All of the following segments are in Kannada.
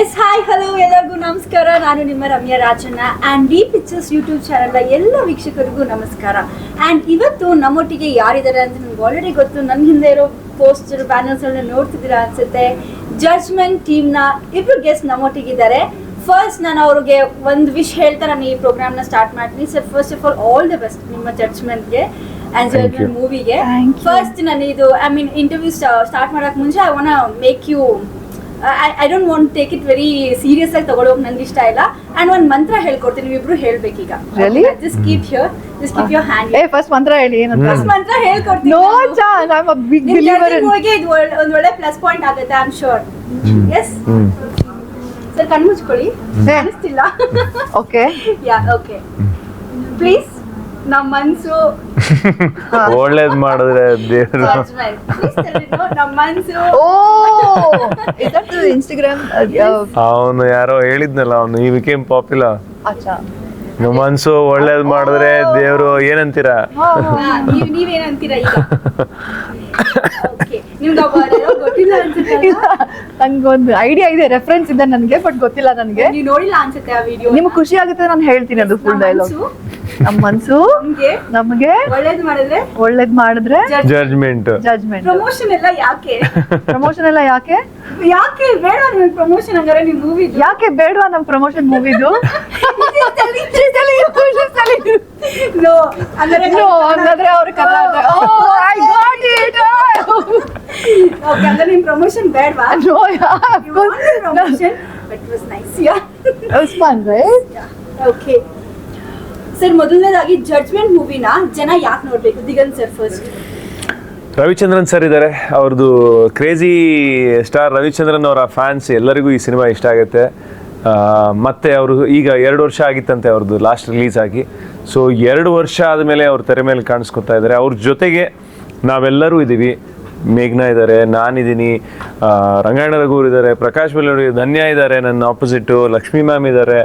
ಎಸ್ ಹಾಯ್ ಹಲೋ ಎಲ್ಲರಿಗೂ ನಮಸ್ಕಾರ. ನಾನು ನಿಮ್ಮ Ramya Rajanna. And D pictures YouTube ಚಾನಲ್ನ ಎಲ್ಲ ವೀಕ್ಷಕರಿಗೂ ನಮಸ್ಕಾರ. ಆ್ಯಂಡ್ ಇವತ್ತು ನಮ್ಮೊಟ್ಟಿಗೆ ಯಾರಿದ್ದಾರೆ ಅಂತ ನಿಮ್ಗೆ ಆಲ್ರೆಡಿ ಗೊತ್ತು. ನನ್ನ ಹಿಂದೆ ಇರೋ ಪೋಸ್ಟರ್ ಬ್ಯಾನರ್ಸ್ಗಳನ್ನ ನೋಡ್ತಿದ್ದೀರಾ ಅನ್ಸುತ್ತೆ. ಜಡ್ಜ್ಮೆಂಟ್ ಟೀಮ್ನ ಇಬ್ಬರು ಗೆಸ್ಟ್ ನಮ್ಮೊಟ್ಟಿಗಿದ್ದಾರೆ. ಫಸ್ಟ್ ನಾನು ಅವ್ರಿಗೆ ಒಂದು ವಿಶ್ ಹೇಳ್ತಾ ನಾನು ಈ ಪ್ರೋಗ್ರಾಮ್ನ ಸ್ಟಾರ್ಟ್ ಮಾಡ್ತೀನಿ. Sir first of all all the best ನಿಮ್ಮ ಜಡ್ಜ್ಮೆಂಟ್ಗೆ ಆ್ಯಂಡ್ ಮೂವಿಗೆ. ಫಸ್ಟ್ ನಾನು ಇದು ಐ ಮೀನ್ ಇಂಟರ್ವ್ಯೂ ಸ್ಟಾರ್ಟ್ ಮಾಡೋಕೆ ಮುಂಚೆ I want make you I don't want take it very serious ಆಗಿ ತಗೊಳ್ಳೋಕ್ ನಂಗೆ ಇಷ್ಟ ಇಲ್ಲ. ಅಂಡ್ ಒಂದ್ ಮಂತ್ರ ಹೇಳ್ಕೊಡ್ತೀನಿ ನೀವಿಬ್ರು ಹೇಳ್ಬೇಕೀಗ. Really? Just keep here just keep your hand ಏ ಫಸ್ಟ್ ಮಂತ್ರ ಹೇಳಿ ಏನಂತ? ಫಸ್ಟ್ ಮಂತ್ರ ಹೇಳ್ಕೊಡ್ತೀನಿ ನೋ ನಾನು. Chance I am a big ನಿಮ್ ಬಿಲೀವರ್ judging ಹೋಗಿ ಇದು ಒಳ್ಳೆ- ಒಂದ್ ಒಳ್ಳೆ ಪ್ಲಸ್ ಪಾಯಿಂಟ್ ಆಗುತ್ತೆ I am sure yes hmm. Sir ಮುಚ್ಕೊಳ್ಳಿ. ಹೇ. ಅನಿಸ್ತಿಲ್ಲ. ಓಕೆ ಯಾ ಓಕೆ ಪ್ಲೀಸ್ ನಮ್ಮ ಮನ್ಸು ಒಳ್ಳೇದ್ ಮಾಡಿದ್ರೆ ದೇವ್ರು. ಇನ್ಸ್ಟಾಗ್ರಾಮ್ ಅವನು ಯಾರೋ ಹೇಳಿದ್ನಲ್ಲ ಅವನು ಈ ವಿಕೇಮ್ ಪಾಪ್ಯುಲರ್ ಮನ್ಸು ಒಳ್ಳೇದ್ ಮಾಡಿದ್ರೆ ದೇವ್ರು ಏನಂತೀರಾ? ನಂಗೊಂದು ಐಡಿಯಾ ಇದೆ ರೆಫರೆನ್ಸ್ ಇದೆ ನನಗೆ ಬಟ್ ಗೊತ್ತಿಲ್ಲ ನನಗೆ. ನೋಡಿಲ್ಲ ಅನ್ಸುತ್ತೆ ಆ ವಿಡಿಯೋ ನಿಮ್ಗೆ ಖುಷಿ ಆಗುತ್ತೆ ನಾನು ಹೇಳ್ತೀನಿ ಅದು ಫುಲ್ ಡೈಲಾಗ್ ನಮ್ಮ ಮನ್ಸು? ನಮ್ಗೆ? ನಮಗೆ? ಒಳ್ಳೇದು ಮಾಡಿದ್ರೆ? ಒಳ್ಳೇದ್ ಮಾಡಿದ್ರೆ? ಜಡ್ಜ್ಮೆಂಟ್ ಜಜ್ಮೆಂಟ್ ಪ್ರಮೋಷನ್ ಎಲ್ಲ ಯಾಕೆ? ಪ್ರಮೋಷನ್ ಎಲ್ಲ ಯಾಕೆ? ಯಾಕೆ ಬೇಡ ನಿಮ್ ಪ್ರಮೋಷನ್ ಹಂಗಾರೆ ನಿಮ್ ಮೂವಿ ಯಾಕೆ ಬೇಡವಾ ನಮ್ ಪ್ರಮೋಷನ್ ಮೂವಿದು ನೋ ಹಂಗಾದ್ರೆ ಅವ್ರ oh I got it okay ಅಂದ್ರೆ ನಿಮ್ ಪ್ರಮೋಷನ್ ಬೇಡವಾ? No promotion but was nice yeah fun right okay sir, ಮೊದಲನೇದಾಗಿ ಜಡ್ಜ್ಮೆಂಟ್ ಮೂವಿನ ಜನ ಯಾಕೆ ನೋಡ್ಬೇಕು? Diganth sir first Ravichandran sir ಇದ್ದಾರೆ ಅವ್ರದ್ದು ಕ್ರೇಜಿ ಸ್ಟಾರ್ ರವಿಚಂದ್ರನ್ ಅವರ ಫ್ಯಾನ್ಸ್ ಎಲ್ಲರಿಗೂ ಈ ಸಿನಿಮಾ ಇಷ್ಟ ಆಗುತ್ತೆ. ಮತ್ತೆ ಅವರು ಈಗ ಎರಡು ವರ್ಷ ಆಗಿತ್ತಂತೆ ಅವ್ರದ್ದು ಲಾಸ್ಟ್ ರಿಲೀಸ್ ಆಗಿ. ಸೊ ಎರಡು ವರ್ಷ ಆದಮೇಲೆ ಅವ್ರ ತೆರೆ ಮೇಲೆ ಕಾಣಿಸ್ಕೊತಾ ಇದ್ದಾರೆ ಅವ್ರ ಜೊತೆಗೆ ನಾವೆಲ್ಲರೂ ಇದ್ದೀವಿ ಮೇಘ್ನಾ ಇದ್ದಾರೆ ನಾನಿದ್ದೀನಿ. ರಂಗಾಯಣ ರಘುವರ್ ಇದ್ದಾರೆ ಪ್ರಕಾಶ್ ಬೆಲ್ಲೂರು ಧನ್ಯ ಇದ್ದಾರೆ ನನ್ನ ಆಪೋಸಿಟ್ಟು ಲಕ್ಷ್ಮೀ ಮ್ಯಾಮ್ ಇದ್ದಾರೆ.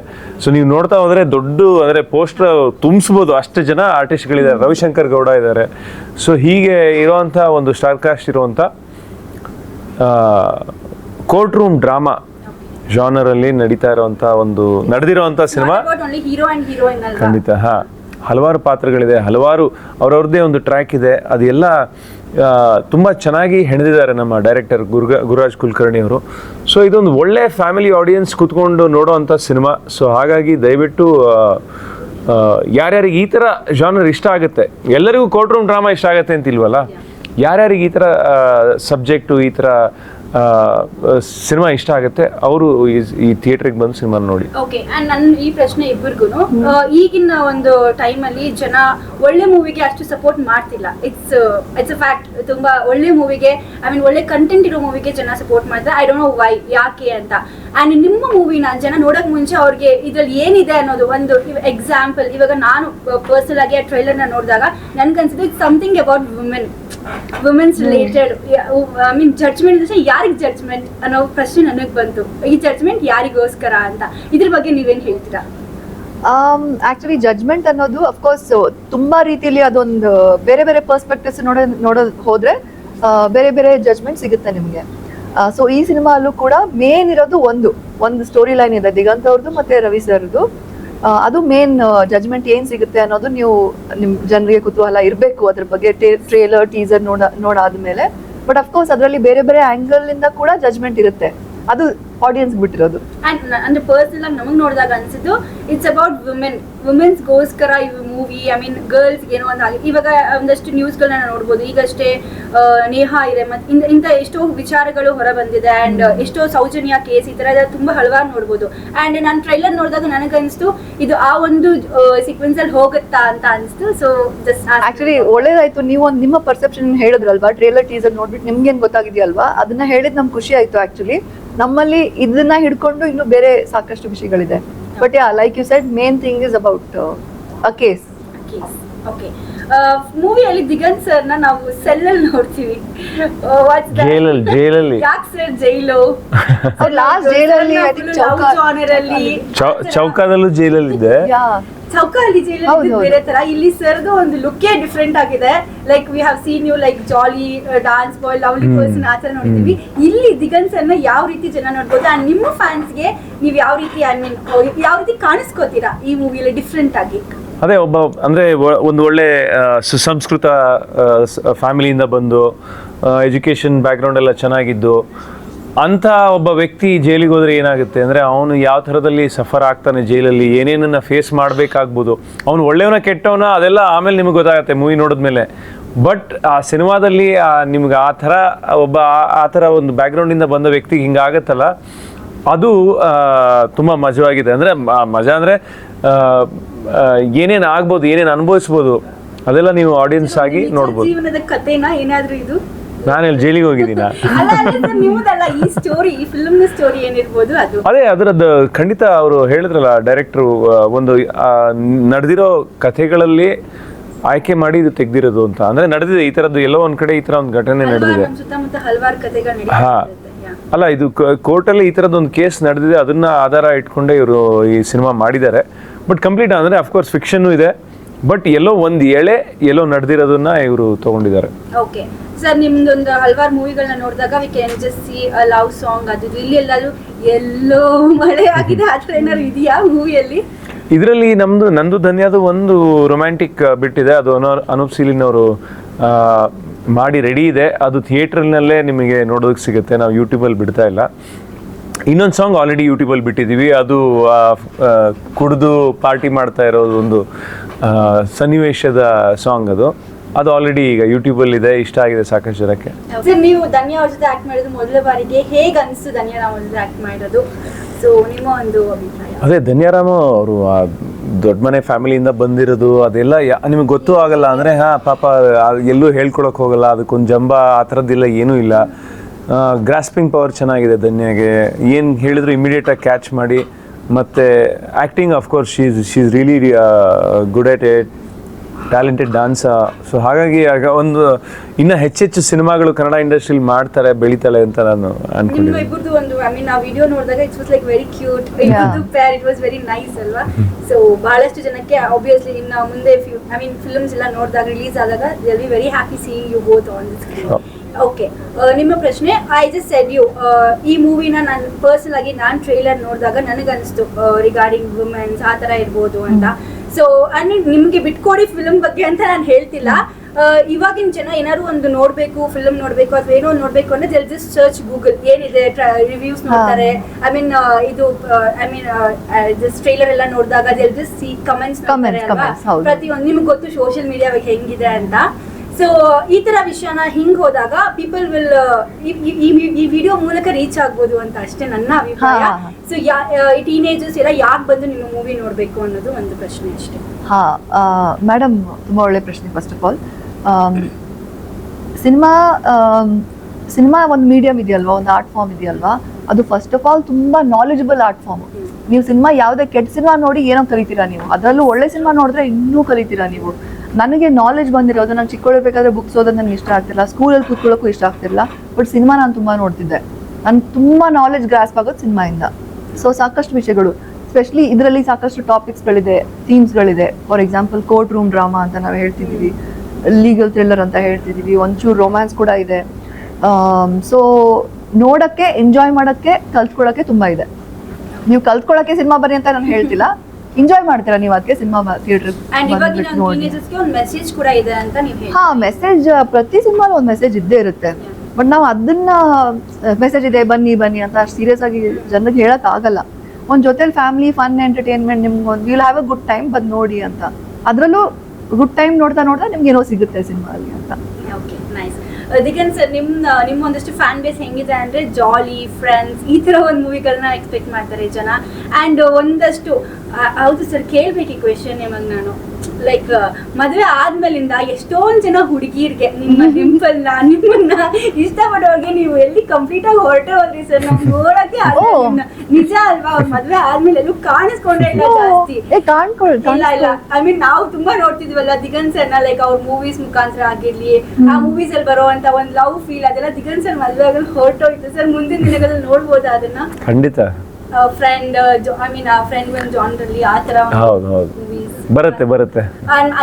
ಸೊ ನೀವು ನೋಡ್ತಾ ಹೋದರೆ ದೊಡ್ಡ ಅಂದರೆ ಪೋಸ್ಟರ್ ತುಂಬಿಸ್ಬೋದು ಅಷ್ಟು ಜನ ಆರ್ಟಿಸ್ಟ್ಗಳಿದ್ದಾರೆ ರವಿಶಂಕರ್ ಗೌಡ ಇದ್ದಾರೆ. ಸೊ ಹೀಗೆ ಇರೋವಂಥ ಒಂದು ಸ್ಟಾರ್ ಕಾಸ್ಟ್ ಇರುವಂಥ ಕೋರ್ಟ್ ರೂಮ್ ಡ್ರಾಮಾ ಜಾನರಲ್ಲಿ ನಡೀತಾ ಇರುವಂಥ ಒಂದು ನಡೆದಿರುವಂಥ ಸಿನಿಮಾ ಖಂಡಿತ ಹಾ. ಹಲವಾರು ಪಾತ್ರಗಳಿದೆ. ಹಲವಾರು ಅವ್ರವ್ರದ್ದೇ ಒಂದು ಟ್ರ್ಯಾಕ್ ಇದೆ. ಅದೆಲ್ಲ ತುಂಬ ಚೆನ್ನಾಗಿ ಹೆಣೆದಿದ್ದಾರೆ ನಮ್ಮ ಡೈರೆಕ್ಟರ್ ಗುರುಗ, ಗುರುರಾಜ್ ಕುಲಕರ್ಣಿ ಅವರು. ಸೊ ಇದೊಂದು ಒಳ್ಳೆ ಫ್ಯಾಮಿಲಿ ಆಡಿಯನ್ಸ್ ಕೂತ್ಕೊಂಡು ನೋಡೋವಂಥ ಸಿನಿಮಾ ಸೊ ಹಾಗಾಗಿ ದಯವಿಟ್ಟು ಯಾರ್ಯಾರಿಗೆ ಈ ಥರ ಜಾನರ್ ಇಷ್ಟ ಆಗುತ್ತೆ, ಎಲ್ಲರಿಗೂ ಕೋರ್ಟ್ ರೂಮ್ ಡ್ರಾಮಾ ಇಷ್ಟ ಆಗುತ್ತೆ ಅಂತಿಲ್ವಲ್ಲ? ಯಾರ್ಯಾರಿಗೆ ಈ ಥರ ಸಬ್ಜೆಕ್ಟು ಈ ಥರ ಸಿನಿಮಾ ಇಷ್ಟ ಆಗುತ್ತೆ. ಅವರು ಈ ಥಿಯೇಟ್ರಿಗೆ ಬಂದು ಸಿನಿಮಾ ನೋಡಿ. ಓಕೆ ಅಂಡ್ ನನ್ನ ಈ ಪ್ರಶ್ನೆ ಇಬ್ಬರಿಗೂ ಈಗಿನ ಒಂದು ಟೈಮ್ ಅಲ್ಲಿ ಜನ ಒಳ್ಳೆ ಮೂವಿಗೆ ಅಷ್ಟು ಸಪೋರ್ಟ್ ಮಾಡ್ತಿಲ್ಲ. ಇಟ್ಸ್ ಇಟ್ಸ್ ಅ ಫ್ಯಾಕ್ಟ್ ತುಂಬಾ ಒಳ್ಳೆ ಮೂವಿಗೆ ಐ ಮೀನ್ ಒಳ್ಳೆ ಕಂಟೆಂಟ್ ಇರೋ ಮೂವಿಗೆ ಜನ ಸಪೋರ್ಟ್ ಮಾಡ್ತಾರೆ. ಐ ಡೋಂಟ್ ನೋ ವೈ ಯಾಕೆ ಅಂತ. ಅಂಡ್ ನಿಮ್ಮ ಮೂವಿನ ಜನ ನೋಡಕ್ ಮುಂಚೆ ಅವ್ರಿಗೆ ಇದ್ರಲ್ಲಿ ಏನಿದೆ ಅನ್ನೋದು ಒಂದು ಎಕ್ಸಾಂಪಲ್ ಇವಾಗ ನಾನು ಪರ್ಸನಲ್ ಆಗಿ ಆ ಟ್ರೈಲರ್ನ ನೋಡಿದಾಗ ನನ್ಗನ್ಸಿದ್ದು it's something about women women's related I mean judgement ಅಂದ್ರೆ ಯಾರಿಗೆ ಜಡ್ಜ್ಮೆಂಟ್ ಅನ್ನೋ ಪ್ರಶ್ನೆ ನನಗೆ ಬಂತು. ಈ ಜಡ್ಜ್ಮೆಂಟ್ ಯಾರಿಗೋಸ್ಕರ ಅಂತ. ಇದ್ರ ಬಗ್ಗೆ ನೀವೇನ್ ಹೇಳ್ತೀರಾ? ಆಕ್ಚುಲಿ Um, ಅನ್ನೋದು ಅಫ್ಕೋರ್ಸ್ ತುಂಬಾ ರೀತಿಯಲ್ಲಿ ಅದೊಂದು ಬೇರೆ ಬೇರೆ ಪರ್ಸ್ಪೆಕ್ಟಿವ್ಸ್ ನೋಡ ನೋಡೋದು ಹೋದ್ರೆ ಬೇರೆ ಬೇರೆ ಜಡ್ಜ್ಮೆಂಟ್ ಸಿಗುತ್ತೆ ನಿಮಗೆ. ಸೊ ಈ ಸಿನಿಮಾ ಅಲ್ಲೂ ಕೂಡ ಮೇನ್ ಇರೋದು ಒಂದು ಒಂದು ಸ್ಟೋರಿ ಲೈನ್ ಇದೆ. ದಿಗಂತ್ ಅವ್ರದ್ದು ಮತ್ತೆ ರವಿ ಸರ್ದು. ಅದು ಮೇನ್ ಜಜ್ಮೆಂಟ್ ಏನ್ ಸಿಗುತ್ತೆ ಅನ್ನೋದು ನೀವು ನಿಮ್ ಜನರಿಗೆ ಕುತೂಹಲ ಇರಬೇಕು ಅದ್ರ ಬಗ್ಗೆ ಟ್ರೇಲರ್ ಟೀಸರ್ ನೋಡ, ನೋಡಾದ್ಮೇಲೆ. ಬಟ್ ಅಫ್ಕೋರ್ಸ್ ಅದರಲ್ಲಿ ಬೇರೆ ಬೇರೆ ಆಂಗಲ್ ಇಂದ ಕೂಡ ಜಜ್ಮೆಂಟ್ ಇರುತ್ತೆ. ಅದು ಆಡಿಯನ್ಸ್ ಬಿಟ್ಟಿರೋದು. ಅಂಡ್ ಅಂದ್ರೆ ಪರ್ಸನಲ್ ಆಗಿ ನಮಗ್ ನೋಡಿದಾಗ ಅನ್ಸಿದ್ದು ಇಟ್ಸ್ ಅಬೌಟ್ ವುಮೆನ್ ವುಮೆನ್ಸ್ ಗೋಸ್ಕರ ಈ ಮೂವಿ ಐ ಮೀನ್ ಗರ್ಲ್ಸ್ ಏನೋ ಒಂದು ಆಗಿ ಇವಾಗ ಒಂದಷ್ಟು ನ್ಯೂಸ್ಗಳನ್ನ ನೋಡ್ಬೋದು. ಈಗಷ್ಟೇ ನೇಹಾ ಇದೆ. ಮತ್ತೆ ಇಂದ ಇಂಥ ಎಷ್ಟೋ ವಿಚಾರಗಳು ಹೊರ ಬಂದಿದೆ ಅಂಡ್ ಎಷ್ಟೋ ಸೌಜನ್ಯ ಕೇಸ್ ಈ ತರ ತುಂಬಾ ಹಲವಾರು ನೋಡ್ಬೋದು. ಅಂಡ್ ನಾನು ಟ್ರೈಲರ್ ನೋಡಿದಾಗ ನನಗನ್ಸ್ತು ಇದು ಆ ಒಂದು ಸೀಕ್ವೆನ್ಸ್ ಅಲ್ಲಿ ಹೋಗುತ್ತಾ ಅಂತ ಅನ್ಸ್ತು ಸೊ ಜಸ್ಟ್ ಆಕ್ಚುಲಿ ಒಳ್ಳೇದಾಯ್ತು. ನೀವು ಒಂದ್ ನಿಮ್ಮ ಪರ್ಸೆಪ್ಷನ್ ಹೇಳಿದ್ರಲ್ವಾ? ಟ್ರೇಲರ್ ಟೀಸರ್ ನೋಡ್ಬಿಟ್ಟು ನಿಮ್ಗೇನ್ ಗೊತ್ತಾಗಿದೆಯಲ್ವಾ? ಅದನ್ನ ಹೇಳಿದ್ ನಮ್ಗೆ ಖುಷಿ ಆಯ್ತು ಆಕ್ಚುಲಿ ನಮ್ಮಲ್ಲಿ ಇದನ್ನ ಹಿಡ್ಕೊಂಡು ಇನ್ನು ಬೇರೆ ಸಾಕಷ್ಟು ವಿಷಯಗಳಿದೆ. But yeah like you said main thing is about a case okay ಮೂವಿಯಲ್ಲಿ Diganth ಸರ್ನ ನಾವು ಸೆಲ್ಲಲ್ಲಿ ನೋಡ್ತೀವಿ. ಜೈಲಲ್ಲಿ ಜೈಲಲ್ಲಿ. ಯಾಕೆ ಸರ್ ಜೈಲು? Sir, ಚೌಕದಲ್ಲೂ ಜೈಲಲ್ಲಿ ಇದೆ ಚೌಕ- ಅಲ್ಲಿ ಜೈಲಲ್ಲಿ ಹೌದು. ಬೇರೆ ತರ. ಇಲ್ಲಿ ಸರ್ದು ಒಂದು ಲುಕ್ಕೇ ಡಿಫ್ರೆಂಟ್ ಆಗಿದೆ. Like we have seen you like jolly dance boy lovely. Person ಆ ತರ ನೋಡಿದೀವಿ ಇಲ್ಲಿ ದಿಗಂತ್ ಸರ್ನ ಯಾವ ರೀತಿ ಜನ ನೋಡ್ಬೋದು? ಅಂಡ್ ನಿಮ್ಮ ಫ್ಯಾನ್ಸ್ಗೆ ನೀವು ಯಾವ ರೀತಿ ಐ ಮೀನ್ ಯಾವ ರೀತಿ ಕಾಣಿಸ್ಕೋತೀರಾ ಈ ಮೂವಿಯಲ್ಲಿ ಡಿಫ್ರೆಂಟ್ ಆಗಿ? ಅದೇ ಒಬ್ಬ ಅಂದರೆ ಒಂದು ಒಳ್ಳೆ ಆ, ಸುಸಂಸ್ಕೃತ ಫ್ಯಾಮಿಲಿಯಿಂದ ಬಂದು ಎಜುಕೇಷನ್ ಬ್ಯಾಕ್ಗ್ರೌಂಡ್ ಎಲ್ಲ ಚೆನ್ನಾಗಿದ್ದು ಅಂಥ ಒಬ್ಬ ವ್ಯಕ್ತಿ ಜೈಲಿಗೆ ಹೋದ್ರೆ ಏನಾಗುತ್ತೆ ಅಂದರೆ ಅವನು ಯಾವ ಥರದಲ್ಲಿ ಸಫರ್ ಆಗ್ತಾನೆ ಜೈಲಲ್ಲಿ ಏನೇನನ್ನ ಫೇಸ್ ಮಾಡಬೇಕಾಗ್ಬೋದು ಅವನು ಒಳ್ಳೆಯವನ ಕೆಟ್ಟವನ ಅದೆಲ್ಲ ಆಮೇಲೆ ನಿಮಗೆ ಗೊತ್ತಾಗುತ್ತೆ ಮೂವಿ ನೋಡಿದ್ಮೇಲೆ. ಬಟ್ ಆ ಸಿನಿಮಾದಲ್ಲಿ ನಿಮ್ಗೆ ಆ ಥರ ಒಬ್ಬ ಆ- ಥರ ಒಂದು ಬ್ಯಾಕ್ಗ್ರೌಂಡಿಂದ ಬಂದ ವ್ಯಕ್ತಿಗೆ ಹಿಂಗಾಗತ್ತಲ್ಲ ಅದು ತುಂಬ ಮಜವಾಗಿದೆ. ಅಂದರೆ ಮಜಾ ಅಂದರೆ ಏನೇನು ಆಗ್ಬೋದು ಏನೇನು ಅನುಭವಿಸ್ಬೋದು ಅದೆಲ್ಲ ನೀವು ಆಡಿಯನ್ಸ್ ಆಗಿ ನೋಡ್ಬೋದು. ನಾನು ಇಲ್ಲಿ ಜೈಲಿಗೆ ಹೋಗಿದ್ದೀನ? ಅದು. ಅದೇ ಅದರದ್ದು ಖಂಡಿತ ಅವರು ಹೇಳಿದ್ರಲ್ಲ ಡೈರೆಕ್ಟ್ರು ಒಂದು ನಡೆದಿರೋ ಕಥೆಗಳಲ್ಲಿ ಆಯ್ಕೆ ಮಾಡಿ ಇದು ತೆಗ್ದಿರೋದು ಅಂತ. ಅಂದ್ರೆ ನಡೆದಿದೆ ಈ ತರದ್ದು ಎಲ್ಲೋ ಒಂದ್ ಕಡೆ ಈ ತರ ಒಂದು ಘಟನೆ ನಡೆದಿದೆ. ಹಾ. ಅಲ್ಲ ಇದು ಕೋರ್ಟಲ್ಲಿ ಈ ತರದ ಒಂದು ಕೇಸ್ ನಡೆದಿದೆ ಅದನ್ನ ಆಧಾರ ಇಟ್ಕೊಂಡೇ ಇವರು ಈ ಸಿನಿಮಾ ಮಾಡಿದ್ದಾರೆ. ಬಟ್ ಕಂಪ್ಲೀಟ್ ಅಂದ್ರೆ ಅಫ್ಕೋರ್ಸ್ ಫಿಕ್ಷನ್ ಇದೆ. ಬಟ್ ಎಲ್ಲೋ ಒಂದು ಎಳೆ ಎಲ್ಲೋ ನಡೆದಿರೋದನ್ನ ಇವರು ತಗೊಂಡಿದ್ದಾರೆ. ಓಕೆ. ಸರ್ ನಿಮ್ದೊಂದು ಹಲವಾರು ಮೂವಿಗಳನ್ನ ನೋಡಿದಾಗ we can just see love song ಅದು ಇಲ್ಲಿ ಎಲ್ಲಾದ್ರೂ ಎಲ್ಲೋ ಮಳೆ ಆಗಿದೆ ಆ ಥರ ಏನಾದ್ರು ಇದೆಯಾ ಮೂವಿಯಲ್ಲಿ? ಇದರಲ್ಲಿ ನಮ್ದು ನಂದು ಧನ್ಯದ ಒಂದು ರೊಮ್ಯಾಂಟಿಕ್ ಬಿಟ್ಟಿದೆ. ಅದು ಅನು- ಅನೂಪ್ ಸೀಲಿನ್ ಅವರು ಮಾಡಿ ರೆಡಿ ಇದೆ. ಅದು ಥಿಯೇಟರ್ನಲ್ಲೇ ನಿಮಗೆ ನೋಡೋದಕ್ಕೆ ಸಿಗುತ್ತೆ. ನಾವು ಯೂಟ್ಯೂಬಲ್ಲಿ ಬಿಡ್ತಾ ಇಲ್ಲ. ಇನ್ನೊಂದು ಸಾಂಗ್ ಆಲ್ರೆಡಿ ಯೂಟ್ಯೂಬಲ್ಲಿ ಬಿಟ್ಟಿದ್ದೀವಿ ಅದು ಕುಡಿದು ಪಾರ್ಟಿ ಮಾಡ್ತಾ ಇರೋದು ಒಂದು ಸನ್ನಿವೇಶದ ಸಾಂಗ್ ಅದು. ಅದು ಆಲ್ರೆಡಿ ಈಗ ಯೂಟ್ಯೂಬಲ್ಲಿ ಇದೆ. ಇಷ್ಟ ಆಗಿದೆ ಸಾಕಷ್ಟು ಜನಕ್ಕೆ. ಸರ್ ನೀವು ಧನ್ಯ ಅವ್ರ ಜೊತೆ ಆಕ್ಟ್ ಮಾಡಿರೋದು ಮೊದಲ ಬಾರಿಗೆ ಹೇಗೆ ಅನಿಸ್ತು ಧನ್ಯ ಅವ್ರ ಜೊತೆ ಆಕ್ಟ್ ಮಾಡಿರೋದು? ಸೊ ನಿಮ್ಮ ಒಂದು ಅಭಿಪ್ರಾಯ. ಅದೇ ಧನ್ಯರಾಮ ಅವರು ದೊಡ್ಡ ಮನೆ ಫ್ಯಾಮಿಲಿಯಿಂದ ಬಂದಿರೋದು ಅದೆಲ್ಲ ನಿಮಗೆ ಗೊತ್ತೂ ಆಗಲ್ಲ ಅಂದರೆ ಹಾಂ ಪಾಪ ಎಲ್ಲೂ ಹೇಳ್ಕೊಳಕ್ಕೆ ಹೋಗಲ್ಲ. ಅದಕ್ಕೊಂದು ಜಂಬ ಆ ಥರದ್ದಿಲ್ಲ ಏನೂ ಇಲ್ಲ. ಗ್ರಾಸ್ಪಿಂಗ್ ಪವರ್ ಚೆನ್ನಾಗಿದೆ ಧನ್ಯಾಗೆ. ಏನು ಹೇಳಿದ್ರು ಇಮಿಡಿಯೇಟಾಗಿ ಕ್ಯಾಚ್ ಮಾಡಿ. ಮತ್ತು acting of course she's she's really good at it talented dancer so ಹಾಗಾಗಿ ಆಗ ಒಂದು ಇನ್ನು ಹೆಚ್ಚೆಚ್ಚು ಸಿನಿಮಾಗಳು ಕನ್ನಡ ಇಂಡಸ್ಟ್ರಿಲಿ ಮಾಡ್ತಾರೆ ಬೆಳಿತಾಳೆ ಅಂತ ನಾನು ಅನ್ಕೊಂಡಿದ್ದೆ ಅನ್ಕೊಂಡಿದ್ದೀನಿ ಇಬ್ಬರದು ಒಂದು ಐ ಮೀನ್ ಆ ವಿಡಿಯೋ ನೋಡಿದಾಗ it's was like very cute. ಇಬ್ಬರದು pair it was very nice ಅಲ್ವಾ? ಸೊ ಬಹಳಷ್ಟು ಜನಕ್ಕೆ ಆಬ್ವಿಯಸ್ಲಿ ನಿಮ್ಮ ಮುಂದೆ ಐ ಮೀನ್ ಫಿಲ್ಮ್ಸ್ ಎಲ್ಲ ನೋಡಿದಾಗ ರಿಲೀಸ್ ಆದಾಗ will be very happy seeing you both on the screen. Okay ನಿಮ್ಮ ಪ್ರಶ್ನೆ ಐ ಜಸ್ಟ್ ಸೆಡ್ ಯು ಈ ಮೂವಿನ ನಾನು ಪರ್ಸನಲ್ ಆಗಿ ನಾನು ಟ್ರೈಲರ್ ನೋಡಿದಾಗ ನನಗನ್ನಿಸ್ತು ರಿಗಾರ್ಡಿಂಗ್ ವುಮೆನ್ಸ್ ಆ ಥರ ಇರ್ಬೋದು ಅಂತ. ಸೊ ಅಂದರೆ ನಿಮಗೆ ಬಿಟ್ಕೊಡಿ ಫಿಲಮ್ ಬಗ್ಗೆ ಅಂತ ನಾನು ಹೇಳ್ತಿಲ್ಲ. ಆ, ಇವಾಗಿನ ಜನ ಏನಾದ್ರು ಒಂದು ನೋಡ್ಬೇಕು ಫಿಲ್ಮ್ ನೋಡ್ಬೇಕು ಅಥವಾ ಏನೋ ಒಂದು ನೋಡ್ಬೇಕು ಅಂದ್ರೆ ಜಲ್ ಜಸ್ಟ್ ಸರ್ಚ್ ಗೂಗಲ್ ಏನಿದೆ ರಿವ್ಯೂಸ್ ನೋಡ್ತಾರೆ. ಐ ಮೀನ್ ಇದು ಐ ಮೀನ್ ಜಸ್ಟ್ ಟ್ರೈಲರ್ ಎಲ್ಲ ನೋಡಿದಾಗ ಜಲ್ ಜಸ್ಟ್ ಸಿ ಕಮೆಂಟ್ಸ್ ನೋಡ್ತಾರೆ. ಪ್ರತಿಯೊಂದು ನಿಮ್ಗೆ ಗೊತ್ತು ಸೋಷಿಯಲ್ ಮೀಡಿಯಾ ಹೆಂಗಿದೆ ಅಂತ. ಸೊ ಈ ತರ ವಿಷಯನ ಹಿಂಗ್ ಹೋದಾಗ ಪೀಪಲ್ ವಿಲ್ ಈ ವಿಡಿಯೋ ಮೂಲಕ ರೀಚ್ ಆಗ್ಬೋದು ಅಂತ ಅಷ್ಟೇ ನನ್ನ ಅಭಿಪ್ರಾಯ. ಸೊ ಈ ಟೀನೇಜರ್ಸ್ ಎಲ್ಲ ಯಾಕೆ ಬಂದು ನಿಮ್ಮ ಮೂವಿ ನೋಡ್ಬೇಕು ಅನ್ನೋದು ಒಂದು ಪ್ರಶ್ನೆ ಅಷ್ಟೇ. ಹಾ ಮೇಡಮ್ ತುಂಬ ಒಳ್ಳೆ ಪ್ರಶ್ನೆ first of all cinema cinema ಒಂದು ಮೀಡಿಯಂ ಇದೆಯಲ್ವಾ ಒಂದು ಆರ್ಟ್ ಫಾರ್ಮ್ ಇದೆಯಲ್ವಾ? ಅದು ಫಸ್ಟ್ ಆಫ್ ಆಲ್ ತುಂಬಾ ನಾಲೆಜಬಲ್ ಆರ್ಟ್ ಫಾರ್ಮ್ ನೀವು ಸಿನಿಮಾ ಯಾವುದೇ ಕೆಟ್ಟ ಸಿನಿಮಾ ನೋಡಿ ಏನೋ ಕಲಿತೀರಾ ನೀವು? ಅದರಲ್ಲೂ ಒಳ್ಳೆ ಸಿನಿಮಾ ನೋಡಿದ್ರೆ ಇನ್ನೂ ಕಲಿತೀರಾ ನೀವು? ನನಗೆ ನಾಲೆಜ್ ಬಂದಿರೋದು ನಾನು ಚಿಕ್ಕೋಳ್ಬೇಕಾದ್ರೆ ಬುಕ್ಸ್ ಓದೋದು ನನಗೆ ಇಷ್ಟ ಆಗ್ತಿಲ್ಲ. ಸ್ಕೂಲಲ್ಲಿ ಕೂತ್ಕೊಳ್ಳೋಕ್ಕೂ ಇಷ್ಟ ಆಗ್ತಿಲ್ಲ ಬಟ್ ಸಿನಿಮಾ ನಾನು ತುಂಬ ನೋಡ್ತಿದ್ದೆ. ನಾನು ತುಂಬ ನಾಲೆಜ್ ಗ್ರಾಸ್ಪ್ ಆಗೋದು ಸಿನಿಮಾಯಿಂದ ಸೊ ಸಾಕಷ್ಟು ವಿಷಯಗಳು. ಸ್ಪೆಷಲಿ ಇದರಲ್ಲಿ ಸಾಕಷ್ಟು ಟಾಪಿಕ್ಸ್ಗಳಿದೆ ಥೀಮ್ಸ್ಗಳಿದೆ for example court room drama ಅಂತ ನಾವು ಹೇಳ್ತಿದ್ದೀವಿ. ಲೀಗಲ್ ಥ್ರಿಲ್ಲರ್ ಅಂತ ಹೇಳ್ತಿದ್ದೀವಿ. ಒಂಚೂರು ರೊಮ್ಯಾನ್ಸ್ ಕೂಡ ಇದೆ. ಸೊ ನೋಡೋಕ್ಕೆ ಎಂಜಾಯ್ ಮಾಡೋಕ್ಕೆ, ಕಲ್ತ್ಕೊಳ್ಳೋಕ್ಕೆ ತುಂಬ ಇದೆ. ನೀವು ಕಲ್ತ್ಕೊಳ್ಳೋಕ್ಕೆ ಸಿನಿಮಾ ಬನ್ನಿ ಅಂತ ನಾನು ಹೇಳ್ತಿಲ್ಲ. ಎಂಜಾಯ್ ಮಾಡ್ತೀರಾ ನೀವು ಅದಕ್ಕೆ ಸಿನಿಮಾ ಥಿಯೇಟರ್ ಹಾ ಮೆಸೇಜ್ ಪ್ರತಿ ಸಿನಿಮಾ ಒಂದು ಮೆಸೇಜ್ ಇದ್ದೇ ಇರುತ್ತೆ. ಬಟ್ ನಾವು ಅದನ್ನ ಮೆಸೇಜ್ ಇದೆ ಬನ್ನಿ ಬನ್ನಿ ಅಂತ ಸೀರಿಯಸ್ ಆಗಿ ಜನರಿಗೆ ಹೇಳಕ್ ಆಗಲ್ಲ. ಒಂದ್ ಜೊತೆಲಿ ಫ್ಯಾಮಿಲಿ ಫನ್ ಎಂಟರ್ಟೈನ್ಮೆಂಟ್ ನಿಮ್ಗೊಂದು will have a good time ಬಂದು ನೋಡಿ ಅಂತ. ಅದರಲ್ಲೂ ಗುಡ್ ಟೈಮ್ ನೋಡ್ತಾ ನೋಡ್ತಾ ನಿಮ್ಗೆ ಏನೋ ಸಿಗುತ್ತೆ ಸಿನಿಮಾ ಅಲ್ಲಿ ಅಂತ. ಓಕೆ ನೈಸ್ ಸರ್ ನಿಮ್ ನಿಮ್ಮ ಒಂದಷ್ಟು ಫ್ಯಾನ್ ಬೇಸ್ ಹೆಂಗಿದೆ ಅಂದ್ರೆ ಜಾಲಿ ಫ್ರೆಂಡ್ಸ್ ಈ ತರ ಒಂದು ಮೂವಿಗಳನ್ನ ಎಕ್ಸ್ಪೆಕ್ಟ್ ಮಾಡ್ತಾರೆ ಜನ. ಅಂಡ್ ಒಂದಷ್ಟು ಹೌದು ಸರ್ ಕೇಳ್ಬೇಕು ಈ ಕ್ವೆಶನ್ ನಿಮಗೆ ನಾನು. ಲೈಕ್ ಮದುವೆ ಆದ್ಮೇಲಿಂದ ಎಷ್ಟೊಂದ್ ಜನ ಹುಡುಗಿರ್ಗೆ ನಿಮ್ಮ ನಿಂಬಲ್ನ ನಿಮ್ಮನ್ನ ಇಷ್ಟಪಡೋರ್ಗೆ ನೀವು ಎಲ್ಲಿ ಕಂಪ್ಲೀಟ್ ಆಗಿ ಹೊರಟೆ ಹೋದ್ರಿ ಸರ್? ನಮ್ಗೆ ನೋಡಕ್ಕೆ ನಿಜ ಅಲ್ವಾ? ಅವ್ರ ಮದ್ವೆ ಆದ್ಮೇಲೆ ಎಲ್ಲೂ ಕಾಣಿಸ್ಕೊಂಡ್ರೆ ಇಲ್ಲ ಜಾಸ್ತಿ. ಇಲ್ಲ ಇಲ್ಲ. ಐ ಮೀನ್ ನಾವು ತುಂಬಾ ನೋಡ್ತಿದ್ವಲ್ಲ ದಿಗನ್ ಸರ್ನ ಲೈಕ್ ಅವ್ರ ಮೂವೀಸ್ ಮುಖಾಂತರ ಆಗಿರ್ಲಿ ಆ ಮೂವೀಸ್ ಅಲ್ಲಿ ಬರುವಂತ ಒಂದ್ ಲವ್ ಫೀಲ್ ಅದೆಲ್ಲ ದಿಗನ್ ಸರ್ ಮದ್ವೆ ಆಗಲು ಹೊರಟೋಯ್ತು. ಸರ್ ಮುಂದಿನ ದಿನಗಳಲ್ಲಿ ನೋಡ್ಬೋದಾ ಅದನ್ನ? ಖಂಡಿತ. ಫ್ರೆಂಡ್ ಐ ಮೀನ್ ಫ್ರೆಂಡ್ ಒಂದು ಜಾನ್ರ್ ಅಲ್ಲಿ ಆ ತರ ಹೌದು ಹೌದು. ಬರುತ್ತೆ ಬರುತ್ತೆ.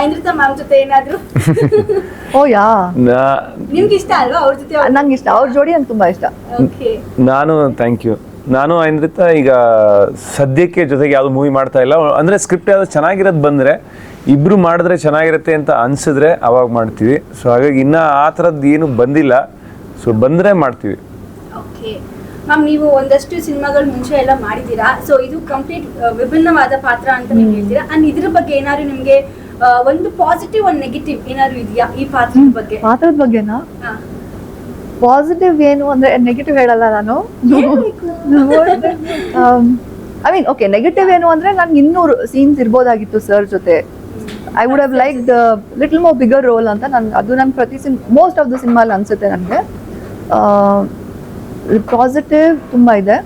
ಐಂದ್ರಿತಾ ಮ್ಯಾಮ್ ಜೊತೆ ಏನಾದ್ರು? ಓ ಯಾ? ನಿಮ್ಗೆ ಇಷ್ಟ ಅಲ್ವಾ ಅವ್ರ ಜೊತೆ ನಂಗೆ ಇಷ್ಟ ಅವ್ರ ಜೋಡಿ ನಂಗೆ ತುಂಬಾ ಇಷ್ಟ. ಓಕೆ ನಾನು ಥ್ಯಾಂಕ್ ಯು ನಾನು ಐಂದ್ರಿತ ಈಗ ಸದ್ಯಕ್ಕೆ ಜೊತೆಗೆ ಯಾವ್ದು ಮೂವಿ ಮಾಡ್ತಾ ಇಲ್ಲ. ಅಂದ್ರೆ ಸ್ಕ್ರಿಪ್ಟ್ ಯಾವ್ದು ಚೆನ್ನಾಗಿರೋದು ಬಂದ್ರೆ ಇಬ್ರು ಮಾಡಿದ್ರೆ ಚೆನ್ನಾಗಿರುತ್ತೆ ಅಂತ ಅನ್ಸಿದ್ರೆ ಅವಾಗ ಮಾಡ್ತೀವಿ. ಸೊ ಹಾಗಾಗಿ ಇನ್ನ ಆ ಥರದ್ದು ಏನು ಬಂದಿಲ್ಲ. ಸೊ ಬಂದ್ರೆ ಮಾಡ್ತೀವಿ. ಓಕೆ ಮ್ಯಾಮ್ ನೀವು ಒಂದಷ್ಟು ಸಿನಿಮಾಗಳು ಮುಂಚೆ ಎಲ್ಲ ಮಾಡಿದ್ದೀರಾ? ಸೊ ಇದು ಕಂಪ್ಲೀಟ್ ವಿಭಿನ್ನವಾದ ಪಾತ್ರ ಅಂತ ನೀವು ಹೇಳ್ತೀರಾ? ಅಂಡ್ ಇದ್ರ ಬಗ್ಗೆ ಏನಾದ್ರು ನಿಮಗೆ ಒಂದು ಪಾಸಿಟಿವ್ ಒಂದು ನೆಗೆಟಿವ್ ಏನಾದ್ರು ಇದೆಯಾ ಈ ಪಾತ್ರದ ಬಗ್ಗೆ? ಪಾತ್ರದ ಬಗ್ಗೆನಾ. ಪಾಸಿಟಿವ್ ಏನು ಅಂದ್ರೆ ನೆಗೆಟಿವ್ ಹೇಳಲ್ಲ ನಾನು. ಐ ಮೀನ್ ಓಕೆ ನೆಗೆಟಿವ್ ಏನು ಅಂದ್ರೆ ನನ್ಗೆ ಇನ್ನೂರು ಸೀನ್ಸ್ ಇರ್ಬೋದಾಗಿತ್ತು ಸರ್ ಜೊತೆ. I would have like the little more bigger role ಅಂತ ನನ್ ಅದು ನನ್ ಪ್ರತಿ ಸಿನ್ ಮೋಸ್ಟ್ ಆಫ್ ದ ಸಿನಿಮಾ ಅನ್ಸುತ್ತೆ ನನಗೆ. ಪಾಸಿಟಿವ್ ತುಂಬ ಇದೆ.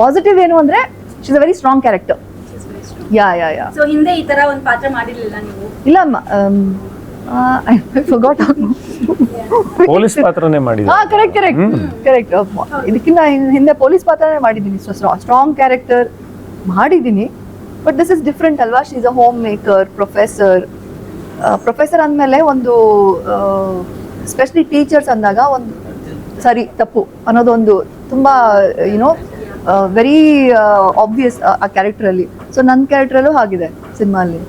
ಪಾಸಿಟಿವ್ ಏನು ಅಂದ್ರೆ is a very strong character yeah yeah yeah so ಹಿಂದೆ ಈ ತರ ಒಂದು ಪಾತ್ರ ಮಾಡಿರಲಿಲ್ಲ ನೀವು? ಇಲ್ಲ ಐ ಫರ್ಗಾಟ್ ಪೊಲೀಸ್ ಪಾತ್ರನೇ ಮಾಡಿದ್ರು ಹಾ ಕರೆಕ್ಟ್ ಕರೆಕ್ಟ್ ಕರೆಕ್ಟ್ ಇದಕ್ಕಿಂತ ಹಿಂದೆ ಪೊಲೀಸ್ ಪಾತ್ರನೇ ಮಾಡಿದ್ದೀನಿ. ಸ್ಟ್ರಾಂಗ್ ಕ್ಯಾರೆಕ್ಟರ್ ಮಾಡಿದ್ದೀನಿ. ಬಟ್ ದಿಸ್ ಇಸ್ ಡಿಫ್ರೆಂಟ್ ಅಲ್ವಾ? She is a homemaker professor professor ಅಂದಮೇಲೆ ಒಂದು ಸ್ಪೆಷಲಿ ಟೀಚರ್ಸ್ ಅಂದಾಗ ಒಂದು ಸರಿ ತಪ್ಪು ಅನ್ನೋದೊಂದು ತುಂಬ ಯುನೋ ವೆರಿ ಆಬ್ವಿಯಸ್ ಆ ಕ್ಯಾರೆಕ್ಟರಲ್ಲಿ ಸೊ ನನ್ನ ಕ್ಯಾರೆಕ್ಟ್ರಲ್ಲೂ ಆಗಿದೆ ಸಿನಿಮಾಲಿ